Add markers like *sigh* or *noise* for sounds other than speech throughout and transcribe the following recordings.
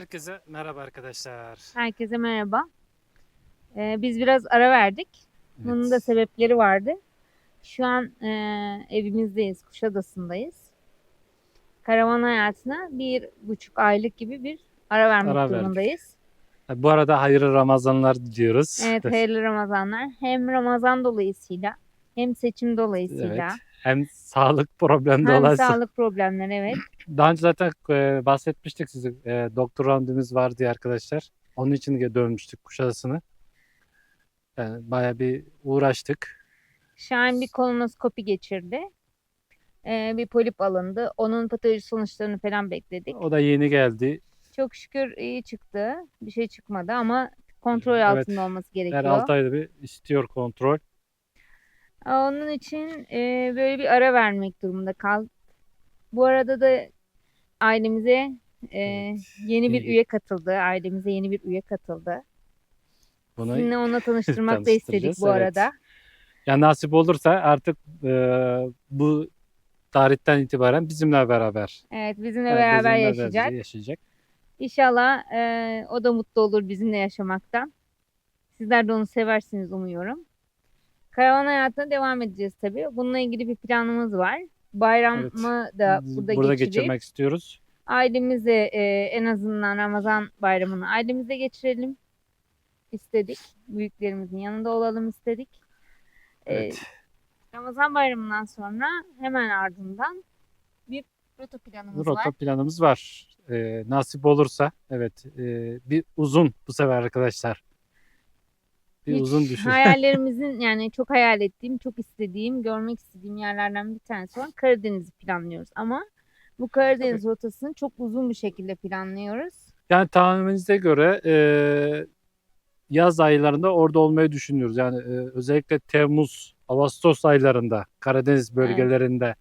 Herkese merhaba arkadaşlar. Herkese merhaba. Ee, biz biraz ara verdik. Bunun da sebepleri vardı. Şu an e, evimizdeyiz, Kuşadası'ndayız. Karavan hayatına bir buçuk aylık gibi bir ara vermek Ara verdik. durumundayız. Bu arada hayırlı Ramazanlar diliyoruz. Evet, hayırlı Ramazanlar. Hem Ramazan dolayısıyla hem seçim dolayısıyla Hem sağlık problemi hem dolayısıyla. sağlık problemleri evet. Daha önce zaten e, bahsetmiştik size. E, doktor randevumuz var diye arkadaşlar. Onun için de dönmüştük Kuşadası'na. Yani bayağı bir uğraştık. Şahin bir kolonoskopi geçirdi. Ee, bir polip alındı. Onun patoloji sonuçlarını falan bekledik. O da yeni geldi. Çok şükür iyi çıktı. Bir şey çıkmadı ama kontrol Evet. altında olması Her gerekiyor. 6 ayda bir istiyor kontrol. Onun için e, böyle bir ara vermek durumunda kaldık. Bu arada da ailemize e, Evet, yeni bir iyi. üye katıldı. Ailemize yeni bir üye katıldı. Bunu Sizinle onunla tanıştırmak da istedik bu evet. arada. yani nasip olursa artık e, bu tarihten itibaren bizimle beraber. Evet bizimle Evet, beraber bizimle yaşayacak. yaşayacak. İnşallah e, o da mutlu olur bizimle yaşamaktan. Sizler de onu seversiniz umuyorum. Karavan hayatına devam edeceğiz tabii. Bununla ilgili bir planımız var. Bayramı da Biz burada, burada geçirip geçirmek istiyoruz. ailemize e, en azından Ramazan bayramını ailemize geçirelim istedik. Büyüklerimizin yanında olalım istedik. E, Evet. Ramazan bayramından sonra hemen ardından bir rota planımız Rota var. planımız var. Ee, nasip olursa evet e, bir uzun bu sefer arkadaşlar. Bir Hiç uzun düşün. Hayallerimizin yani çok hayal ettiğim, çok istediğim, görmek istediğim yerlerden bir tanesi olan Karadeniz'i planlıyoruz. Ama bu Karadeniz rotasını çok uzun bir şekilde planlıyoruz. Yani tahminimize göre e, yaz aylarında orada olmayı düşünüyoruz. Yani e, özellikle Temmuz, Ağustos aylarında Karadeniz bölgelerinde.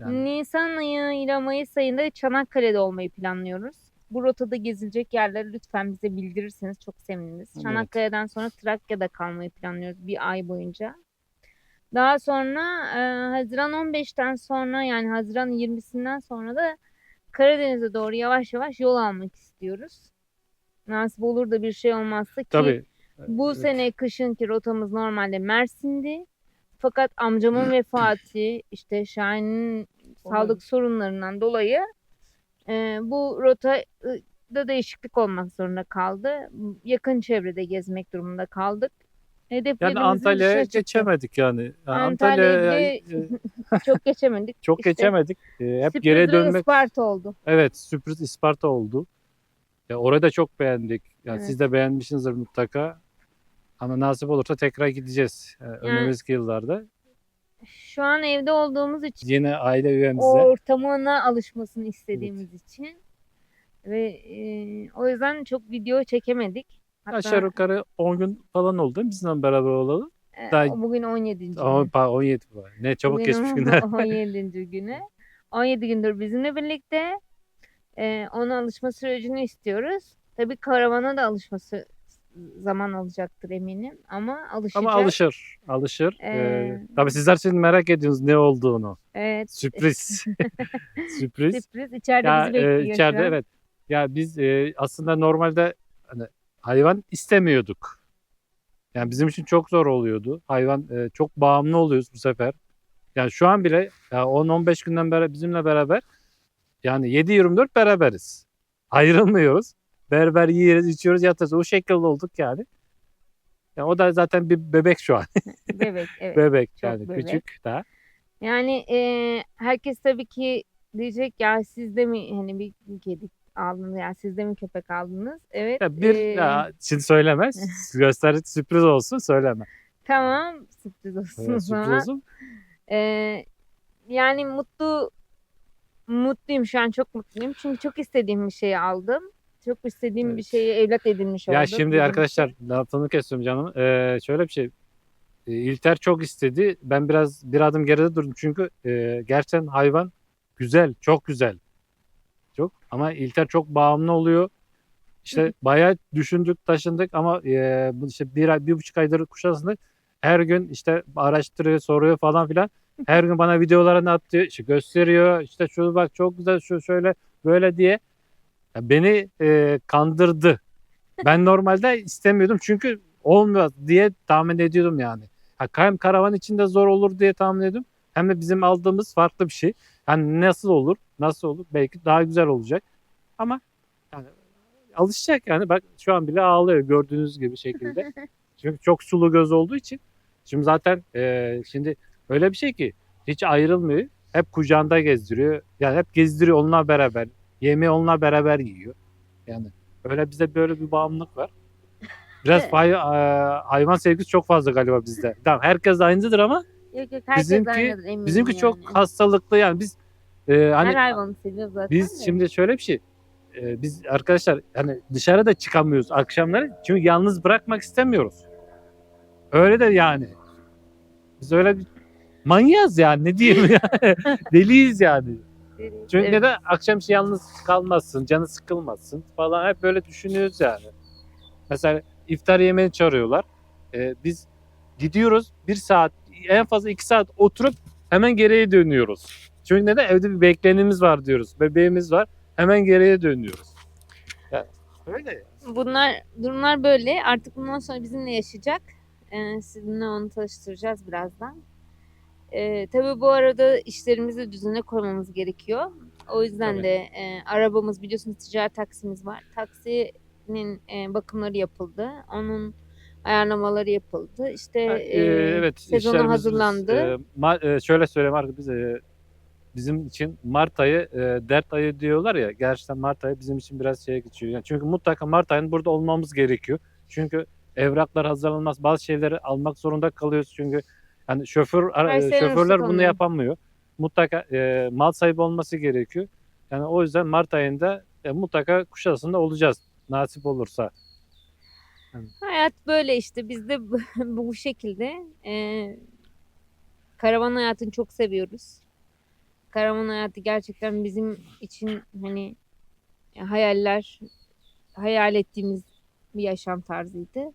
Yani Nisan ayı ile Mayıs ayında Çanakkale'de olmayı planlıyoruz. Bu rotada gezilecek yerleri lütfen bize bildirirseniz çok seviniriz. Evet. Çanakkale'den sonra Trakya'da kalmayı planlıyoruz bir ay boyunca. Daha sonra e, Haziran 15'ten sonra yani Haziran 20'sinden sonra da Karadeniz'e doğru yavaş yavaş yol almak istiyoruz. Nasip olur da bir şey olmazsa ki tabii. bu Evet. sene kışınki rotamız normalde Mersin'di. Fakat amcamın *clears throat* vefatı, işte Şahin'in sağlık sorunlarından dolayı e, bu rotada değişiklik olmak zorunda kaldı. Yakın çevrede gezmek durumunda kaldık. Yani Hedeflerimizin Antalya'ya dışına çıktık. geçemedik yani. Yani Antalya'ya *laughs* Çok geçemedik. çok İşte geçemedik. E, hep geri dönmek Isparta oldu. Evet sürpriz Isparta oldu. Ya orayı da çok beğendik. Yani Evet. siz de beğenmişsinizdir mutlaka. Ama nasip olursa tekrar gideceğiz yani önümüzdeki yıllarda. Şu an evde olduğumuz için Yine aile o üyemize. ortamına alışmasını istediğimiz için ve e, o yüzden çok video çekemedik. Hatta Aşağı yukarı 10 gün falan oldu bizimle beraber olalım? e, daha- bugün 17. Ama pa- 17 var. Ne çabuk Bugün geçmiş *laughs* günler. 17. günü. 17 gündür bizimle birlikte. E, ona alışma sürecini istiyoruz. Tabii karavana da alışması zaman alacaktır eminim ama alışacak. Ama alışır. Alışır. Ee, Ee, tabii sizler şimdi merak ediyorsunuz ne olduğunu. Evet. Sürpriz. *laughs* Sürpriz. Sürpriz içeride Ya bizi e, bekliyor şu içeride evet. Ya biz e, aslında normalde hani hayvan istemiyorduk. Yani bizim için çok zor oluyordu. Hayvan e, çok bağımlı oluyoruz bu sefer. Yani şu an bile ya 10-15 günden beri bizimle beraber yani 7-24 beraberiz. Ayrılmıyoruz. Beraber yiyoruz, içiyoruz, yatıyoruz. O şekilde olduk yani. Ya o da zaten bir bebek şu an. *laughs* Bebek evet. bebek çok yani bebek. küçük daha. Yani e, herkes tabii ki diyecek ya siz de mi hani bir kedi aldınız ya siz de mi köpek aldınız? Evet. Ya bir e, ya, şimdi söyleme. *laughs* Göster sürpriz olsun söyleme. Tamam sürpriz olsun o Evet, sürpriz olsun. E, yani mutlu mutluyum şu an çok mutluyum. Çünkü çok istediğim bir şeyi aldım. Çok istediğim bir Evet. şeyi evlat edinmiş oldum. Ya şimdi arkadaşlar için. lafını kesiyorum canım. Ee, şöyle bir şey. Ee, İlter çok istedi. Ben biraz bir adım geride durdum. Çünkü e, gerçekten hayvan güzel. Çok güzel. Çok. Ama İlter çok bağımlı oluyor. İşte bayağı düşündük taşındık ama e, işte bir, ay, bir buçuk aydır Kuşadası'nda her gün işte araştırıyor, soruyor falan filan. Her gün bana videolarını atıyor, işte gösteriyor. İşte şu bak çok güzel, şu şöyle böyle diye. Ya beni e, kandırdı. Ben normalde istemiyordum çünkü olmuyor diye tahmin ediyordum yani. Ha, hem karavan içinde zor olur diye tahmin ediyordum. Hem de bizim aldığımız farklı bir şey. Yani nasıl olur? Nasıl olur? Belki daha güzel olacak. Ama yani alışacak yani. Bak şu an bile ağlıyor gördüğünüz gibi şekilde. *laughs* Çünkü çok sulu göz olduğu için. Şimdi zaten e, şimdi öyle bir şey ki hiç ayrılmıyor. Hep kucağında gezdiriyor. Yani hep gezdiriyor onunla beraber. Yemeği onunla beraber yiyor. Yani öyle bize böyle bir bağımlılık var. Biraz Evet. hay- e, hayvan sevgisi çok fazla galiba bizde. Tamam herkes de aynıdır ama Yok yok Bizimki- aynıdır eminim bizimki yani. çok hastalıklı yani biz e, hani Her hayvanı seviyor zaten biz de. şimdi şöyle bir şey. e, biz arkadaşlar hani dışarı da çıkamıyoruz akşamları. Çünkü yalnız bırakmak istemiyoruz. Öyle de yani. Biz öyle bir manyağız yani ne diyeyim ya. *laughs* Deliyiz yani. Çünkü Evet. neden akşam şey yalnız kalmazsın, canı sıkılmasın falan hep böyle düşünüyoruz yani. Mesela iftar yemeğini çağırıyorlar. E, biz gidiyoruz bir saat en fazla iki saat oturup hemen geriye dönüyoruz. Çünkü neden? Evde bir beklenimiz var diyoruz. Bebeğimiz var. Hemen geriye dönüyoruz. Yani öyle. Bunlar durumlar böyle. Artık bundan sonra bizimle yaşayacak. Ee, sizinle onu tanıştıracağız birazdan. Ee, tabii bu arada işlerimizi düzene koymamız gerekiyor. O yüzden Tabii. de e, arabamız biliyorsunuz ticari taksimiz var. Taksinin e, bakımları yapıldı. Onun ayarlamaları yapıldı. İşte e, e, evet. sezona işlerimiz- hazırlandı. e, ma- e, şöyle söyleyeyim artık biz e, bizim için Mart ayı e, dert ayı diyorlar ya. Gerçekten Mart ayı bizim için biraz şeye geçiyor. Yani çünkü mutlaka Mart ayının burada olmamız gerekiyor. Çünkü evraklar hazırlanmaz. Bazı şeyleri almak zorunda kalıyoruz. Çünkü yani şoför Her e, sene şoförler bunu alınıyor. yapamıyor. Mutlaka e, mal sahibi olması gerekiyor. Yani o yüzden Mart ayında e, mutlaka Kuşadası'nda olacağız. Nasip olursa. Hayat böyle işte. Biz de bu, *laughs* şekilde. Ee, karavan hayatını çok seviyoruz. Karavan hayatı gerçekten bizim için hani hayaller, hayal ettiğimiz bir yaşam tarzıydı.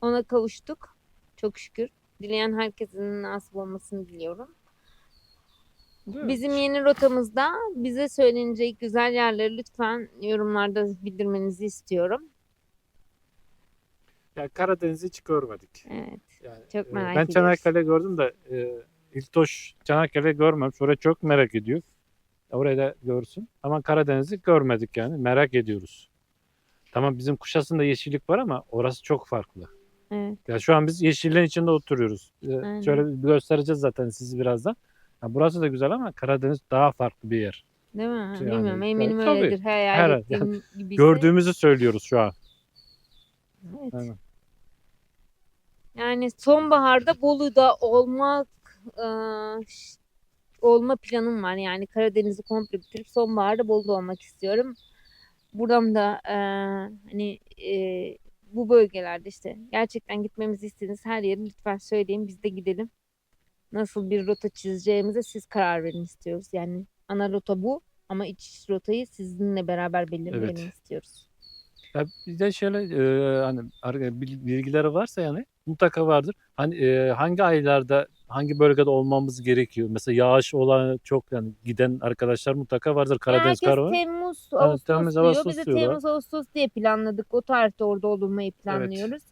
Ona kavuştuk. Çok şükür. Dileyen herkesin nasip olmasını diliyorum. Bizim yeni rotamızda bize söylenecek güzel yerleri lütfen yorumlarda bildirmenizi istiyorum. Ya Karadeniz'i hiç görmedik. Evet. Yani, Çok e, merak Ben ediyoruz. Çanakkale gördüm de e, İltoş Çanakkale görmemiş. Orayı çok merak ediyor. Orayı da görsün. Ama Karadeniz'i görmedik yani. Merak ediyoruz. Tamam bizim Kuşadası'nda yeşillik var ama orası çok farklı. Evet. Ya şu an biz yeşillerin içinde oturuyoruz. E, Aynen. şöyle bir göstereceğiz zaten sizi birazdan. Ya burası da güzel ama Karadeniz daha farklı bir yer. Değil mi? Yani, Bilmiyorum. Eminim tabii. öyledir. Hayal Her- ettiğim gibiyse. Gördüğümüzü söylüyoruz şu an. Evet. Aynen. Yani sonbaharda Bolu'da olmak e, olma planım var. Yani Karadeniz'i komple bitirip sonbaharda Bolu'da olmak istiyorum. Buradan da e, hani e, bu bölgelerde işte gerçekten gitmemizi istediğiniz her yeri lütfen söyleyin biz de gidelim. Nasıl bir rota çizeceğimize siz karar verin istiyoruz. Yani ana rota bu ama iç rotayı sizinle beraber belirleyelim Evet. istiyoruz. Ya bir de şöyle e, hani bil- bilgileri varsa yani mutlaka vardır. Hani e, hangi aylarda hangi bölgede olmamız gerekiyor? Mesela yağış olan çok yani giden arkadaşlar mutlaka vardır Karadeniz Herkes karavanı. Temmuz, Evet, Ağustos Temmuz, diyor. Ağustos Biz de diyorlar. Temmuz, Ağustos diye planladık. O tarihte orada olmayı planlıyoruz.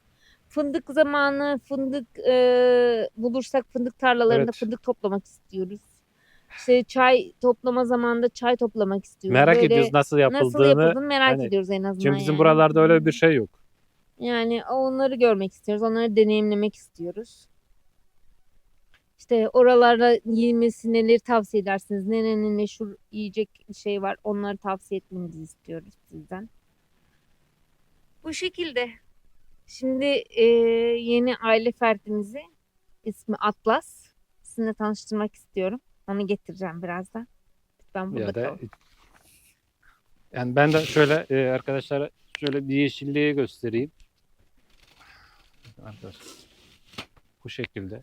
Fındık zamanı fındık e, bulursak fındık tarlalarında Evet. fındık toplamak istiyoruz. İşte çay toplama zamanında çay toplamak istiyoruz. Merak Böyle ediyoruz nasıl nasıl yapıldığını. yapıldığını merak hani- ediyoruz en azından Çünkü bizim yani. buralarda öyle bir şey yok. Yani onları görmek istiyoruz. Onları deneyimlemek istiyoruz. İşte oralarda yemesi neleri tavsiye edersiniz? Nerenin meşhur yiyecek şey var? Onları tavsiye etmenizi istiyoruz sizden. Bu şekilde. Şimdi e, yeni aile fertimizi ismi Atlas. Sizinle tanıştırmak istiyorum. Onu getireceğim birazdan. Ben burada Ya da kalın. yani ben de şöyle e, arkadaşlara şöyle bir yeşilliği göstereyim. Arkadaşlar. Bu şekilde.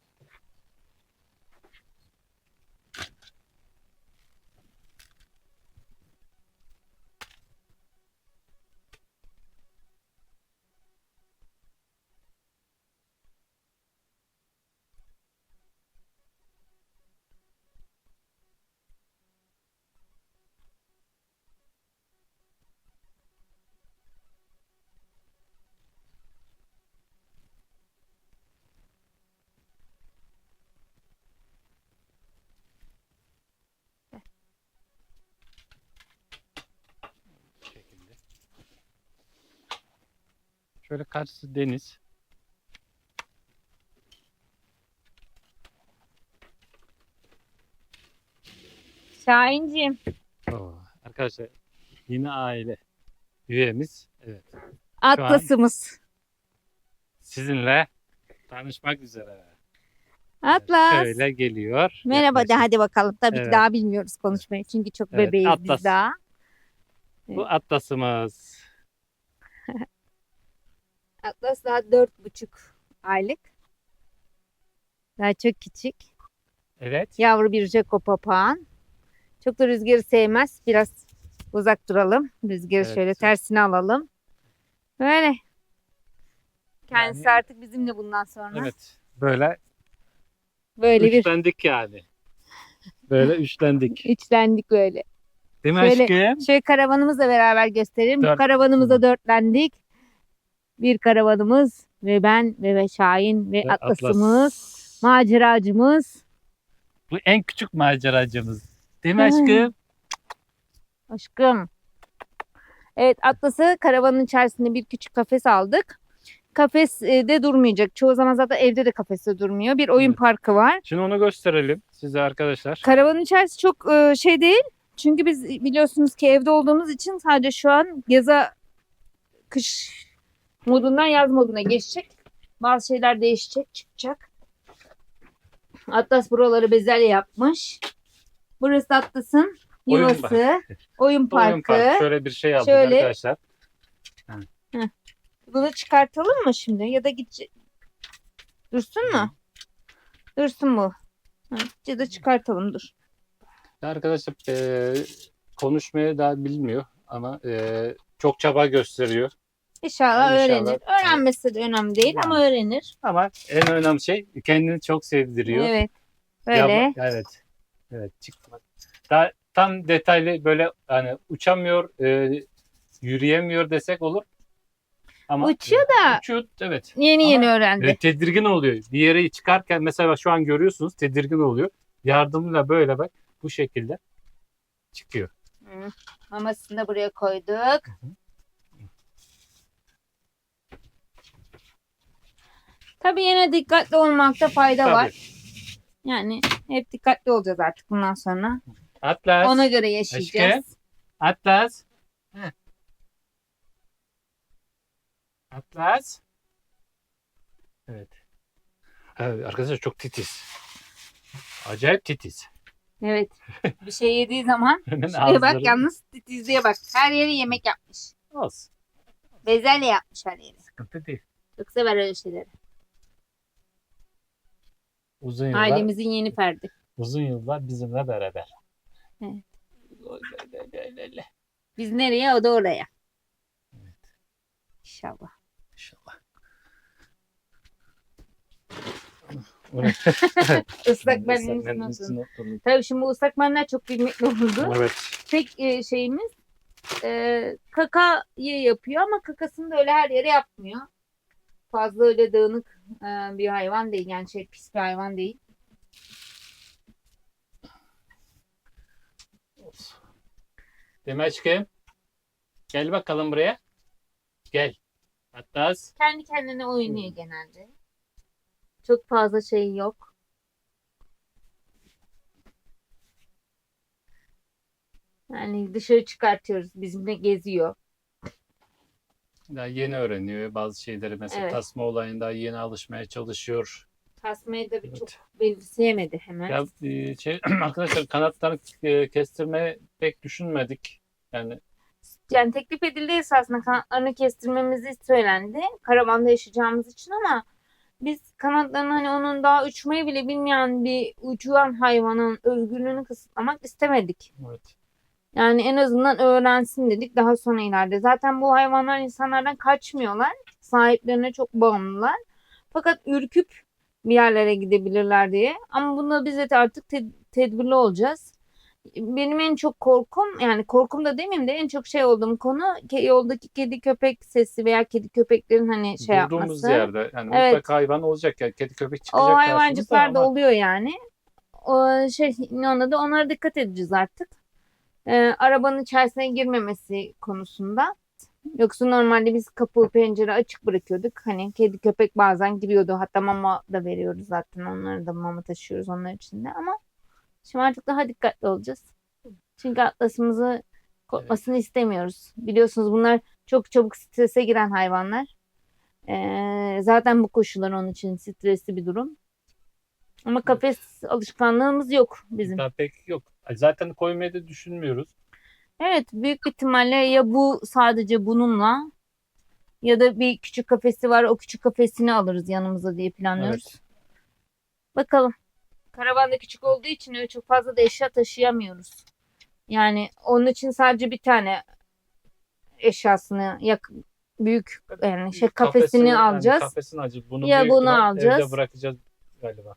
Şöyle karşısı deniz. Şahinciğim. Oo, arkadaşlar yine aile üyemiz. Evet. Atlasımız. Sizinle tanışmak üzere. Atlas. Şöyle geliyor. Merhaba de Yaklaşık. hadi bakalım. Tabii Evet. ki daha bilmiyoruz konuşmayı. Çünkü çok Evet, bebeğiz Atlas. biz daha. Bu atlasımız. *laughs* Atlas daha dört buçuk aylık. Daha çok küçük. Evet. Yavru bir Jeko papağan. Çok da rüzgarı sevmez. Biraz uzak duralım. Rüzgarı Evet. şöyle tersine alalım. Böyle. Kendisi Yani- artık bizimle bundan sonra. Evet. Böyle Böyle bir üçlendik yani. Böyle üçlendik. *laughs* içlendik böyle. Değil mi Şöyle- aşkım? Şöyle karavanımızla beraber gösterelim. Dört. Bu karavanımıza dörtlendik. Bir karavanımız ve ben ve, ve Şahin ve, Ve Atlas'ımız, Atlas. maceracımız. Bu en küçük maceracımız. Değil mi aşkım? Aşkım. Evet Atlas'ı karavanın içerisinde bir küçük kafes aldık. Kafeste durmayacak. Çoğu zaman zaten evde de kafeste durmuyor. Bir oyun Evet. parkı var. Şimdi onu gösterelim size arkadaşlar. Karavanın içerisi çok e, şey değil. Çünkü biz biliyorsunuz ki evde olduğumuz için sadece şu an yaza kış modundan yaz moduna geçecek. Bazı şeyler değişecek, çıkacak. Atlas buraları bezelye yapmış. Burası Atlas'ın Oyun yuvası, oyun parkı. Oyun parkı. Şöyle bir şey aldık Şöyle- arkadaşlar. Bunu çıkartalım mı şimdi? Ya da gidecek. Dursun mu? Dursun bu. Ha, Ya da çıkartalım dur. Arkadaşlar eee konuşmayı daha bilmiyor ama eee, çok çaba gösteriyor. İnşallah, İnşallah. öğrenir. Öğrenmesi de önemli değil ama öğrenir. Ama en önemli şey kendini çok sevdiriyor. Evet. Ya- Böyle. evet. Evet. Çıkma. Daha tam detaylı böyle hani uçamıyor, eee, yürüyemiyor desek olur. Ama Uçuyor da uçuyor, evet. yeni Ama- yeni öğrendi. Ve tedirgin oluyor. Bir yere çıkarken mesela şu an görüyorsunuz tedirgin oluyor. Yardımıyla böyle bak bu şekilde çıkıyor. Hı. Mamasını da buraya koyduk. Tabii yine dikkatli olmakta fayda Tabii. var. Yani hep dikkatli olacağız artık bundan sonra. Atlas. Ona göre yaşayacağız. Atlas. Heh. Atlas. Evet. Evet, arkadaşlar çok titiz. Acayip titiz. Evet. Bir şey yediği zaman *laughs* şuraya bak yalnız titizliğe bak. Her yeri yemek yapmış. Olsun. Bezelye yapmış her yeri. Sıkıntı değil. Çok sever öyle şeyleri. Uzun yıllar, Ailemizin yeni ferdi. uzun yıllar bizimle beraber. Evet. Biz nereye o da oraya. İnşallah. İnşallah. Ne? *laughs* Islak mendilin. Tabii şimdi bu ıslak mendiller çok kıymetli oldu. Evet. Tek e, şeyimiz e, kakayı yapıyor ama kakasını da öyle her yere yapmıyor. Fazla öyle dağınık e, bir hayvan değil. Yani şey pis bir hayvan değil. Aşkım? Gel bakalım buraya. Gel. Hatta Kendi kendine oynuyor genelde. Çok fazla şey yok. Yani dışarı çıkartıyoruz. Bizimle geziyor. Daha yeni öğreniyor bazı şeyleri. Mesela Evet. tasma olayında yeni alışmaya çalışıyor. Tasmayı da bir çok benimseyemedi hemen. Ya e, şey *clears throat* arkadaşlar kanatlarını e, kestirmeyi pek düşünmedik. Yani Yani teklif edildi esasında kanatlarını kestirmemizi söylendi. Karavanda yaşayacağımız için ama biz kanatlarını hani onun daha uçmayı bile bilmeyen bir uçuran hayvanın özgürlüğünü kısıtlamak istemedik. evet. Yani en azından öğrensin dedik daha sonra ileride. Zaten bu hayvanlar insanlardan kaçmıyorlar. Sahiplerine çok bağımlılar. Fakat ürküp bir yerlere gidebilirler diye. Ama bunda biz de artık te- tedbirli olacağız. Benim en çok korkum yani korkum da demeyeyim de en çok şey olduğum konu yoldaki kedi köpek sesi veya kedi köpeklerin hani şey Durduğumuz yapması. yerde yani Evet. mutlaka hayvan olacak ya. Kedi köpek çıkacak O hayvancıklar da ama oluyor yani. O şey ne ona da onlara dikkat edeceğiz artık. Ee, arabanın içerisine girmemesi konusunda. Yoksa normalde biz kapı pencere açık bırakıyorduk. Hani kedi köpek bazen giriyordu. Hatta mama da veriyoruz zaten. Onlara da mama taşıyoruz onlar için de ama şimdi artık daha dikkatli olacağız. Çünkü atlasımızı kopmasını istemiyoruz. Biliyorsunuz bunlar çok çabuk strese giren hayvanlar. Ee, zaten bu koşullar onun için stresli bir durum. Ama kafes alışkanlığımız yok bizim. Daha pek yok. Zaten koymayı da düşünmüyoruz. Evet, büyük ihtimalle ya bu sadece bununla ya da bir küçük kafesi var, o küçük kafesini alırız yanımıza diye planlıyoruz. Evet. Bakalım. Karavan da küçük olduğu için öyle çok fazla da eşya taşıyamıyoruz. Yani onun için sadece bir tane eşyasını yak büyük yani şey kafesini yani alacağız. kafesini alacağız. Bunu Ya bunu alacağız. Evde bırakacağız galiba.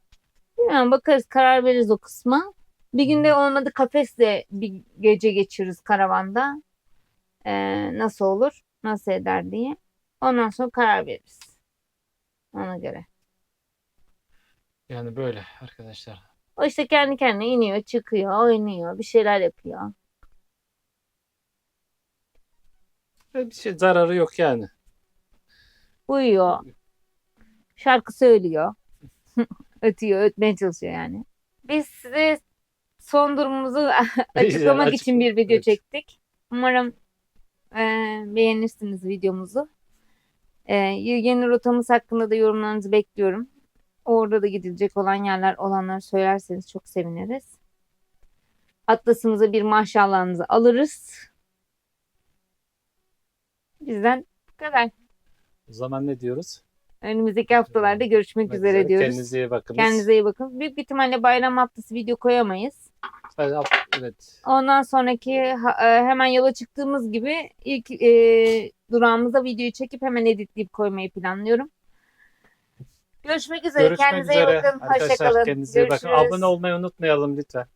Bilmiyorum bakarız karar veririz o kısma. Bir günde olmadı kafesle bir gece geçiririz karavanda. Ee, nasıl olur, nasıl eder diye. Ondan sonra karar veririz. Ona göre. Yani böyle arkadaşlar. O işte kendi kendine iniyor, çıkıyor, oynuyor, bir şeyler yapıyor. Bir şey zararı yok yani. Uyuyor, şarkı söylüyor. *laughs* Ötüyor, ötmeye çalışıyor yani. Biz size son durumumuzu *laughs* açıklamak Açık- için bir video evet. çektik. Umarım eee, beğenirsiniz videomuzu. Eee, yeni rotamız hakkında da yorumlarınızı bekliyorum. Orada da gidilecek olan yerler olanları söylerseniz çok seviniriz. Atlasımıza bir maşallahınızı alırız. Bizden bu kadar. O zaman ne diyoruz? Önümüzdeki haftalarda görüşmek Görüşmek üzere diyoruz. Kendinize iyi bakınız. Kendinize iyi bakın. Büyük bir ihtimalle bayram haftası video koyamayız. Evet. Ondan sonraki e, hemen yola çıktığımız gibi ilk e, durağımıza videoyu çekip hemen editleyip koymayı planlıyorum. Görüşmek üzere. Görüşmek Kendinize iyi üzere bakın. arkadaşlar. Hoşçakalın. Kendinize iyi bakın. Abone olmayı unutmayalım lütfen.